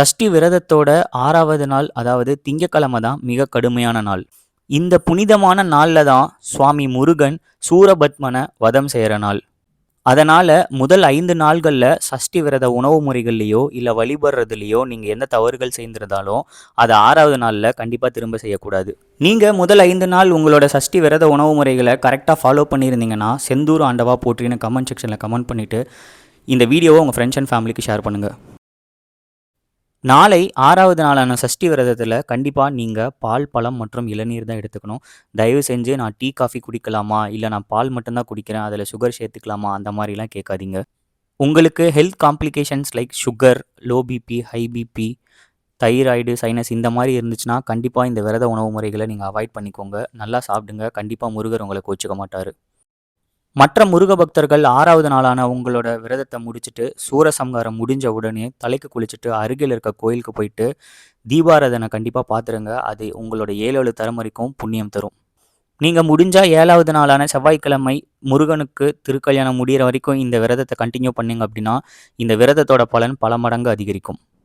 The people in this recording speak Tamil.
சஷ்டி விரதத்தோட ஆறாவது நாள் அதாவது திங்கக்கிழமை தான் மிக கடுமையான நாள். இந்த புனிதமான நாளில் தான் சுவாமி முருகன் சூரபத்மனை வதம் செய்கிற நாள். அதனால் முதல் ஐந்து நாள்களில் சஷ்டி விரத உணவு முறைகள்லையோ இல்லை வழிபடுறதுலையோ நீங்கள் எந்த தவறுகள் செய்திருந்தாலும் அதை ஆறாவது நாளில் கண்டிப்பாக திரும்ப செய்யக்கூடாது. நீங்கள் முதல் ஐந்து நாள் உங்களோட சஷ்டி விரத உணவு முறைகளை கரெக்டாக ஃபாலோ பண்ணியிருந்தீங்கன்னா செந்தூர் ஆண்டவா போற்றின்னு கமெண்ட் செக்ஷனில் கமெண்ட் பண்ணிவிட்டு இந்த வீடியோவை உங்கள் ஃப்ரெண்ட்ஸ் அண்ட் ஃபேமிலிக்கு ஷேர் பண்ணுங்கள் நாளை ஆறாவது நாளான சஷ்டி விரதத்தில் கண்டிப்பாக நீங்கள் பால் பழம் மற்றும் இளநீர் தான் எடுத்துக்கணும். தயவு செஞ்சு நான் டீ காஃபி குடிக்கலாமா? இல்லை நான் பால் மட்டும்தான் குடிக்கிறேன். அதில் சுகர் சேர்த்துக்கலாமா? அந்த மாதிரிலாம் கேட்காதீங்க. உங்களுக்கு health complications like sugar low BP high BP thyroid sinus இந்த மாதிரி இருந்துச்சுன்னா கண்டிப்பாக இந்த விரத உணவு முறைகளை நீங்கள் அவாய்ட் பண்ணிக்கோங்க. நல்லா சாப்பிடுங்க. கண்டிப்பாக முருகர் உங்களை கோச்சிக்க மாட்டார். மற்ற முருக பக்தர்கள் ஆறாவது நாளான உங்களோட விரதத்தை முடிச்சுட்டு சூரசம்ஹாரம் முடிஞ்ச உடனே தலைக்கு குளிச்சுட்டு அருகில் இருக்க கோயிலுக்கு போயிட்டு தீபாராதனை கண்டிப்பாக பார்த்துருங்க அது உங்களோட ஏழு தலைமுறைக்கும் புண்ணியம் தரும். நீங்கள் முடிஞ்சால் ஏழாவது நாளான செவ்வாய்க்கிழமை முருகனுக்கு திருக்கல்யாணம் முடிகிற வரைக்கும் இந்த விரதத்தை கண்டினியூ பண்ணீங்க அப்படின்னா இந்த விரதத்தோட பலன் பல மடங்கு அதிகரிக்கும்.